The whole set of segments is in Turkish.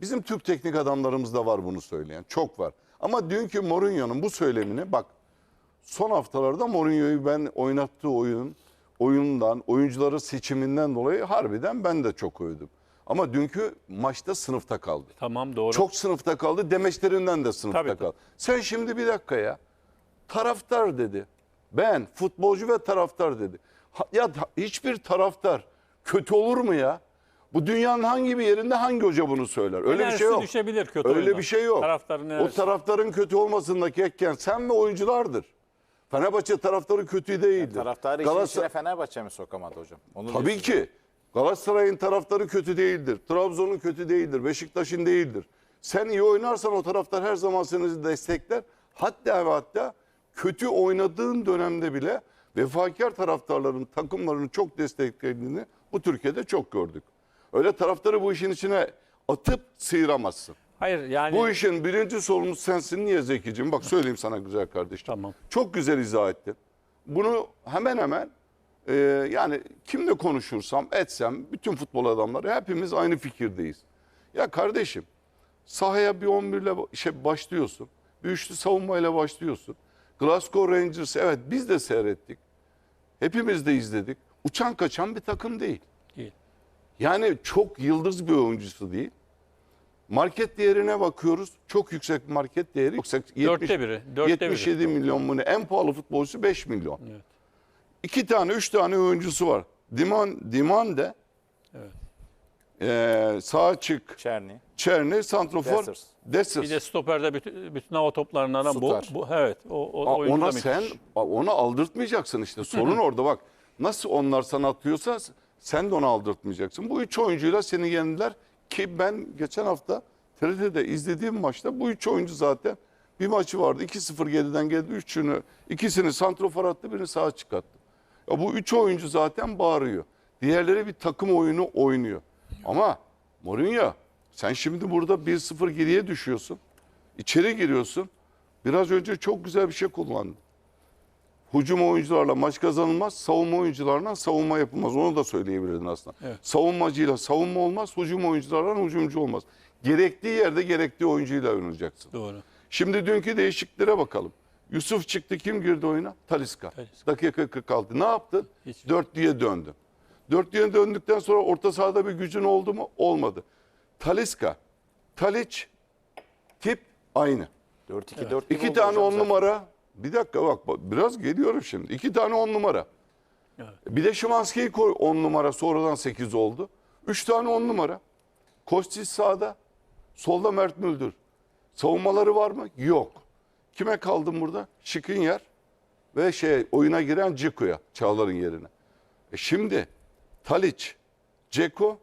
Bizim Türk teknik adamlarımızda var bunu söyleyen. Çok var. Ama dünkü Mourinho'nun bu söylemini bak son haftalarda Mourinho'yu ben oynattığı oyun, oyundan, oyuncuları seçiminden dolayı harbiden ben de çok övdüm. Ama dünkü maçta sınıfta kaldı. Tamam doğru. Çok sınıfta kaldı. Demeçlerinden de sınıfta Tabii, kaldı. Sen şimdi bir dakika ya. Taraftar dedi. Ben futbolcu ve taraftar dedi. Ha- ya hiçbir taraftar kötü olur mu ya? Bu dünyanın hangi bir yerinde hangi hoca bunu söyler? Öyle bir Enerjisi şey yok. düşebilir kötü Öyle oyundan. bir şey yok. Taraftarın o enerjisi. taraftarın kötü olmasındaki etken sen ve oyunculardır. Fenerbahçe taraftarı kötü değildir. Taraftarı işin Galatasaray- içine Fenerbahçe mi sokamadı hocam? Onu Tabii diyorsun. ki. Galatasaray'ın taraftarı kötü değildir. Trabzon'un kötü değildir. Beşiktaş'ın değildir. Sen iyi oynarsan o taraftar her zaman seni destekler. Hatta ve hatta kötü oynadığın dönemde bile vefakar taraftarların takımlarını çok desteklediğini bu Türkiye'de çok gördük. Öyle taraftarı bu işin içine atıp sıyıramazsın. Hayır yani Bu işin birinci sorumlusu sensin. Niye Zeki'cim? Bak söyleyeyim sana güzel kardeşim. Tamam. Çok güzel izah ettin. Bunu hemen hemen e, yani kimle konuşursam etsem bütün futbol adamları hepimiz aynı fikirdeyiz. Ya kardeşim sahaya bir 11 ile şey başlıyorsun. Bir üçlü savunmayla başlıyorsun. Glasgow Rangers evet biz de seyrettik. Hepimiz de izledik. Uçan kaçan bir takım değil. Yani çok yıldız bir oyuncusu değil. Market değerine bakıyoruz. Çok yüksek market değeri. Yüksek, 70, Dörtte biri, dörtte biri. 77 milyon mu ne? En pahalı futbolcusu 5 milyon. Evet. İki tane, üç tane oyuncusu var. Diman, Diman de Evet. eee sağ çık, Çerni. Çerni, Santrofor, Dessers. Dessers. bir de stoperde bütün, bütün hava toplarından bu, Sutar. bu evet o, o Aa, ona sen ona aldırtmayacaksın işte. Sorun orada bak. Nasıl onlar sana atıyorsa sen de ona aldırtmayacaksın. Bu üç oyuncuyla seni yendiler ki ben geçen hafta TRT'de izlediğim maçta bu üç oyuncu zaten bir maçı vardı. 2-0 geriden geldi. Üçünü, ikisini santrofor attı, birini sağa çıkarttı. Ya bu üç oyuncu zaten bağırıyor. Diğerleri bir takım oyunu oynuyor. Ama Mourinho sen şimdi burada 1-0 geriye düşüyorsun. İçeri giriyorsun. Biraz önce çok güzel bir şey kullandın. Hücum oyuncularla maç kazanılmaz, savunma oyuncularla savunma yapılmaz. Onu da söyleyebilirdin aslında. Evet. Savunmacıyla savunma olmaz, hücum oyuncularla hücumcu olmaz. Gerektiği yerde gerektiği oyuncuyla oynayacaksın. Doğru. Şimdi dünkü değişikliklere bakalım. Yusuf çıktı, kim girdi oyuna? Taliska. Talisca. Dakika 46. Ne yaptın? Hiç- Dörtlüye döndün. Dörtlüye döndükten sonra orta sahada bir gücün oldu mu? Olmadı. Taliska, Taliç, tip aynı. 4-2-4 İki tane on numara. Bir dakika bak biraz geliyorum şimdi. İki tane on numara. Evet. Bir de Şimanski'yi koy on numara sonradan sekiz oldu. Üç tane on numara. Kostis sağda. Solda Mert Müldür. Savunmaları var mı? Yok. Kime kaldım burada? Şikinyer ve şey oyuna giren Ciku'ya Çağlar'ın yerine. E şimdi Taliç, Ceko,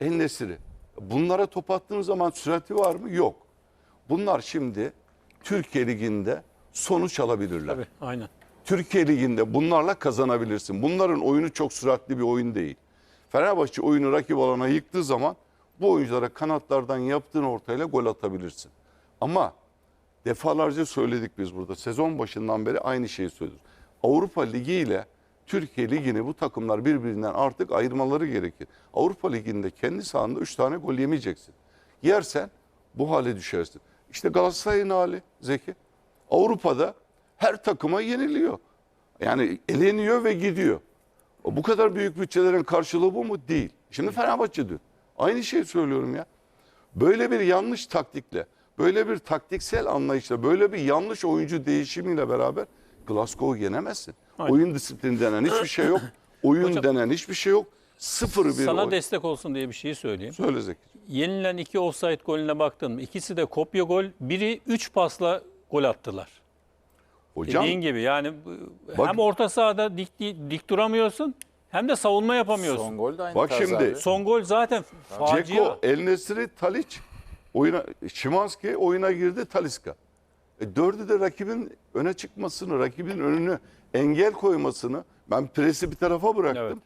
Ennesiri. Bunlara top attığınız zaman sürati var mı? Yok. Bunlar şimdi Türkiye Ligi'nde sonuç alabilirler. Tabii aynen. Türkiye Ligi'nde bunlarla kazanabilirsin. Bunların oyunu çok süratli bir oyun değil. Fenerbahçe oyunu rakip alana yıktığı zaman bu oyunculara kanatlardan yaptığın ortayla gol atabilirsin. Ama defalarca söyledik biz burada. Sezon başından beri aynı şeyi söylüyoruz. Avrupa Ligi ile Türkiye Ligi'ni bu takımlar birbirinden artık ayırmaları gerekir. Avrupa Ligi'nde kendi sahanda 3 tane gol yemeyeceksin. Yersen bu hale düşersin. İşte Galatasaray'ın hali Zeki. Avrupa'da her takıma yeniliyor. Yani eleniyor ve gidiyor. Bu kadar büyük bütçelerin karşılığı bu mu? Değil. Şimdi Fenerbahçe dün. Aynı şeyi söylüyorum ya. Böyle bir yanlış taktikle, böyle bir taktiksel anlayışla, böyle bir yanlış oyuncu değişimiyle beraber Glasgow'u yenemezsin. Aynen. Oyun disiplini denen hiçbir şey yok. Oyun Hocam- denen hiçbir şey yok. Sıfır bir Sana oyun. destek olsun diye bir şey söyleyeyim. Söyle Zeki. Yenilen iki offside golüne baktın mı? İkisi de kopya gol. Biri 3 pasla gol attılar. Hocam Dediğin gibi yani Bak- hem orta sahada dik, dik duramıyorsun hem de savunma yapamıyorsun. Son gol de aynı Bak tarz şimdi- abi. Son gol zaten facia. Ceko, El Nesri, Taliç oyuna Şimanski oyuna girdi Taliska. E, dördü de rakibin öne çıkmasını, rakibin önüne engel koymasını ben presi bir tarafa bıraktım. Evet.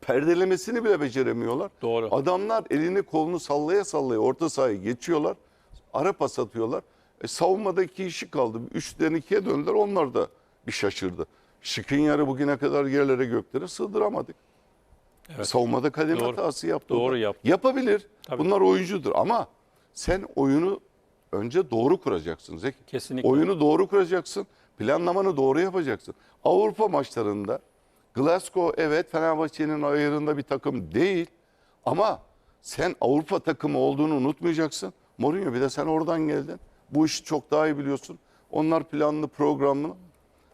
Perdelemesini bile beceremiyorlar. Doğru. Adamlar elini kolunu sallaya sallaya orta sahayı geçiyorlar. Ara pas atıyorlar. E, savunmada iki işi kaldı. Üçten ikiye döndüler. Onlar da bir şaşırdı. Şıkın yarı bugüne kadar yerlere göklere sığdıramadık. Evet. Savunmada kademe Doğru. hatası yaptı. Doğru yaptı. Yapabilir. Tabii. Bunlar oyuncudur ama Sen oyunu önce doğru kuracaksın Zeki. Kesinlikle. Oyunu doğru kuracaksın. Planlamanı doğru yapacaksın. Avrupa maçlarında Glasgow evet Fenerbahçe'nin ayarında bir takım değil. Ama sen Avrupa takımı olduğunu unutmayacaksın. Mourinho bir de sen oradan geldin. Bu işi çok daha iyi biliyorsun. Onlar planlı programlı.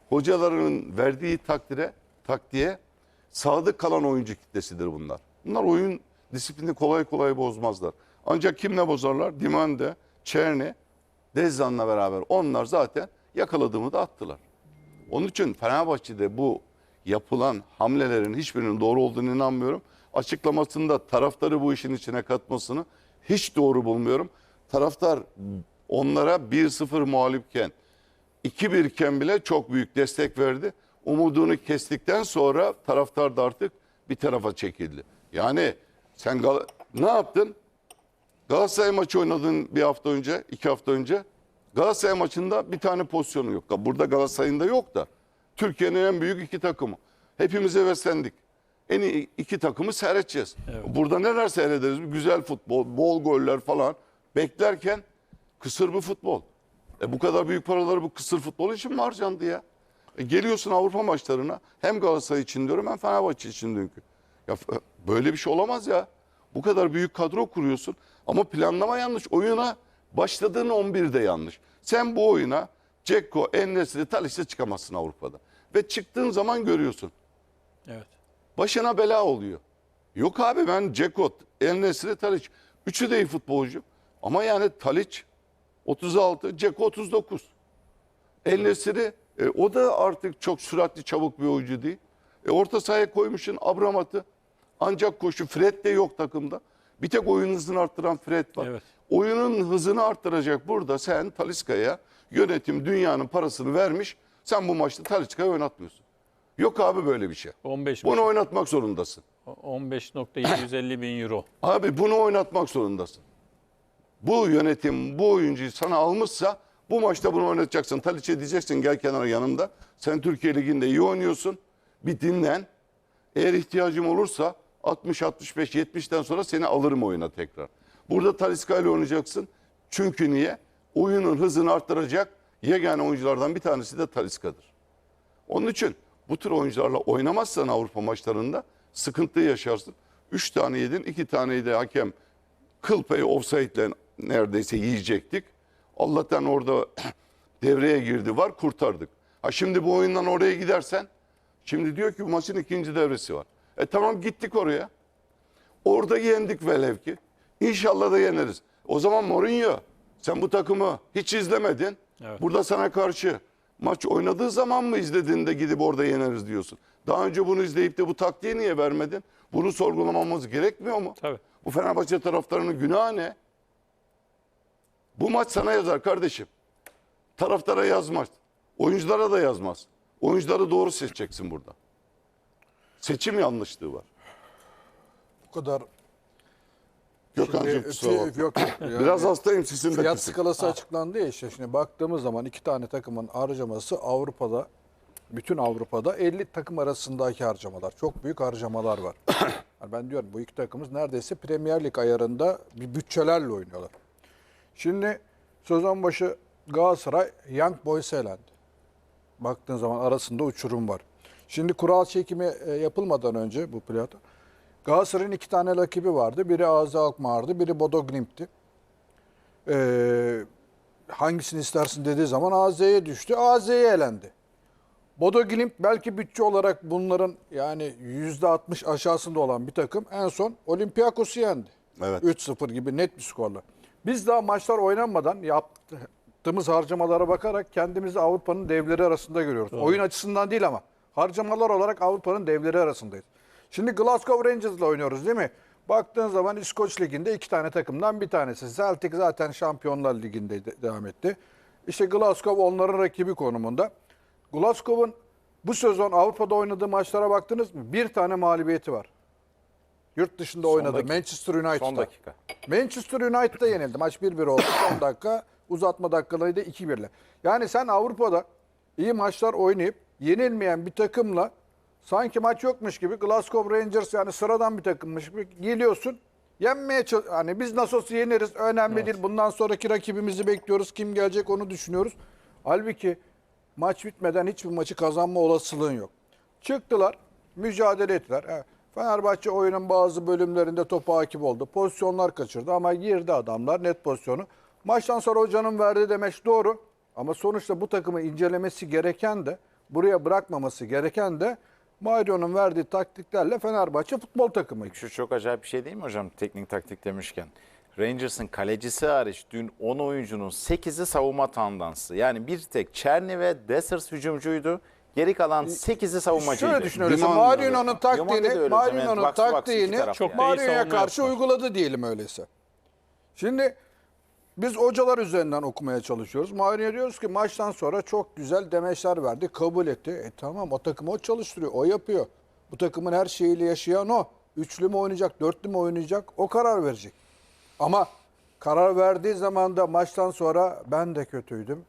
Hocaların verdiği takdire, taktiğe sadık kalan oyuncu kitlesidir bunlar. Bunlar oyun disiplini kolay kolay bozmazlar. Ancak kimle bozarlar? Dimande, Çerni, Dezzan'la beraber onlar zaten yakaladığımı da attılar. Onun için Fenerbahçe'de bu yapılan hamlelerin hiçbirinin doğru olduğunu inanmıyorum. Açıklamasında taraftarı bu işin içine katmasını hiç doğru bulmuyorum. Taraftar onlara 1-0 mağlupken 2-1 iken bile çok büyük destek verdi. Umudunu kestikten sonra taraftar da artık bir tarafa çekildi. Yani sen Gal- ne yaptın? Galatasaray maçı oynadın bir hafta önce, iki hafta önce. Galatasaray maçında bir tane pozisyonu yok. Burada Galatasaray'ın da yok da. Türkiye'nin en büyük iki takımı. Hepimiz heveslendik. En iyi iki takımı seyredeceğiz. Burada neler seyrederiz? Güzel futbol, bol goller falan. Beklerken kısır bir futbol. E bu kadar büyük paraları bu kısır futbol için mi harcandı ya? E geliyorsun Avrupa maçlarına hem Galatasaray için diyorum hem Fenerbahçe için dünkü. Ya böyle bir şey olamaz ya. Bu kadar büyük kadro kuruyorsun ama planlama yanlış. Oyuna başladığın 11 de yanlış. Sen bu oyuna Ceko, Ennesri, Talis'e çıkamazsın Avrupa'da. Ve çıktığın zaman görüyorsun. Evet. Başına bela oluyor. Yok abi ben Ceko, Ennesri, Talic. Üçü de iyi futbolcu. Ama yani Talic 36, Ceko 39. Ennesri e, o da artık çok süratli çabuk bir oyuncu değil. E, orta sahaya koymuşsun Abramat'ı. Ancak koşu Fred de yok takımda. Bir tek oyun hızını arttıran Fred var. Evet. Oyunun hızını arttıracak burada sen Taliska'ya yönetim dünyanın parasını vermiş. Sen bu maçta Taliska'yı oynatmıyorsun. Yok abi böyle bir şey. 15 Bunu oynatmak zorundasın. 15.750 bin euro. Abi bunu oynatmak zorundasın. Bu yönetim bu oyuncuyu sana almışsa bu maçta bunu oynatacaksın. Taliç'e diyeceksin gel kenara yanımda. Sen Türkiye Ligi'nde iyi oynuyorsun. Bir dinlen. Eğer ihtiyacım olursa 60 65 70'ten sonra seni alırım oyuna tekrar. Burada Taliska ile oynayacaksın. Çünkü niye? Oyunun hızını arttıracak yegane oyunculardan bir tanesi de Taliska'dır. Onun için bu tür oyuncularla oynamazsan Avrupa maçlarında sıkıntı yaşarsın. Üç tane yedin, iki taneyi de hakem kıl payı offside'le neredeyse yiyecektik. Allah'tan orada devreye girdi var kurtardık. Ha şimdi bu oyundan oraya gidersen şimdi diyor ki bu maçın ikinci devresi var. E tamam gittik oraya. Orada yendik velev ki. İnşallah da yeneriz. O zaman Mourinho sen bu takımı hiç izlemedin. Evet. Burada sana karşı maç oynadığı zaman mı izledin de gidip orada yeneriz diyorsun. Daha önce bunu izleyip de bu taktiği niye vermedin? Bunu sorgulamamız gerekmiyor mu? Tabii. Bu Fenerbahçe taraftarının günahı ne? Bu maç sana yazar kardeşim. Taraftara yazmaz. Oyunculara da yazmaz. Oyuncuları doğru seçeceksin burada. Seçim yanlışlığı var. Bu kadar Gökhan'cığım kusura bakma. yok, yani Biraz hastayım sesim de fiyat kısık. skalası açıklandı ya işte. Şimdi baktığımız zaman iki tane takımın harcaması Avrupa'da bütün Avrupa'da 50 takım arasındaki harcamalar. Çok büyük harcamalar var. Yani ben diyorum bu iki takımız neredeyse Premier Lig ayarında bir bütçelerle oynuyorlar. Şimdi sezon başı Galatasaray Young Boys'a elendi. Baktığın zaman arasında uçurum var. Şimdi kural çekimi e, yapılmadan önce bu plato Galatasaray'ın iki tane rakibi vardı. Biri Azi Alkmaar'dı, biri Bodo Glimt'ti. Ee, hangisini istersin dediği zaman AZ'ye düştü. AZ'ye elendi. Bodo Glimt belki bütçe olarak bunların yani %60 aşağısında olan bir takım en son Olympiakos'u yendi. Evet. 3-0 gibi net bir skorla. Biz daha maçlar oynanmadan yaptığımız harcamalara bakarak kendimizi Avrupa'nın devleri arasında görüyoruz. Oyun açısından değil ama harcamalar olarak Avrupa'nın devleri arasındayız. Şimdi Glasgow Rangers'la oynuyoruz değil mi? Baktığın zaman İskoç Ligi'nde iki tane takımdan bir tanesi. Celtic zaten Şampiyonlar Ligi'nde de- devam etti. İşte Glasgow onların rakibi konumunda. Glasgow'un bu sezon Avrupa'da oynadığı maçlara baktınız mı? Bir tane mağlubiyeti var. Yurt dışında oynadı. dakika. Manchester United'da. Son dakika. Manchester United'da yenildi. Maç 1-1 oldu. Son dakika uzatma dakikaları da 2-1'le. Yani sen Avrupa'da iyi maçlar oynayıp yenilmeyen bir takımla sanki maç yokmuş gibi Glasgow Rangers yani sıradan bir takımmış gibi geliyorsun yenmeye hani biz nasıl olsa yeneriz önemli değil. Bundan sonraki rakibimizi bekliyoruz. Kim gelecek onu düşünüyoruz. Halbuki maç bitmeden hiçbir maçı kazanma olasılığın yok. Çıktılar, mücadele ettiler. Ha, Fenerbahçe oyunun bazı bölümlerinde topa hakim oldu. Pozisyonlar kaçırdı ama girdi adamlar net pozisyonu. Maçtan sonra hocanın verdiği demeç doğru. Ama sonuçta bu takımı incelemesi gereken de buraya bırakmaması gereken de Mario'nun verdiği taktiklerle Fenerbahçe futbol takımı. Şu çok acayip bir şey değil mi hocam teknik taktik demişken? Rangers'ın kalecisi hariç dün 10 oyuncunun 8'i savunma tandansı. Yani bir tek Çerni ve Dessers hücumcuydu. Geri kalan 8'i savunmacıydı. Şöyle düşünüyoruz. Duman da öyle. Mario'nun Duman da taktiğini, öyle hocam. Mario'nun Evet, box to box iki taktiğini taraf Çok yani. savunma karşı yaptılar. uyguladı diyelim öyleyse. Şimdi biz hocalar üzerinden okumaya çalışıyoruz. Mourinho diyoruz ki maçtan sonra çok güzel demeçler verdi, kabul etti. E tamam o takımı o çalıştırıyor, o yapıyor. Bu takımın her şeyiyle yaşayan o. Üçlü mü oynayacak, dörtlü mü oynayacak o karar verecek. Ama karar verdiği zaman da maçtan sonra ben de kötüydüm.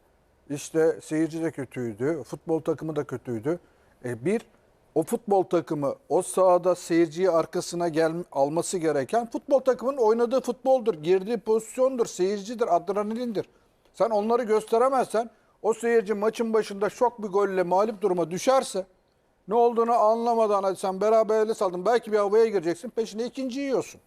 İşte seyirci de kötüydü. Futbol takımı da kötüydü. E bir, o futbol takımı o sahada seyirciyi arkasına gel, alması gereken futbol takımının oynadığı futboldur. Girdiği pozisyondur, seyircidir, adrenalindir. Sen onları gösteremezsen o seyirci maçın başında şok bir golle mağlup duruma düşerse ne olduğunu anlamadan hadi sen beraberlik saldın belki bir havaya gireceksin peşine ikinci yiyorsun.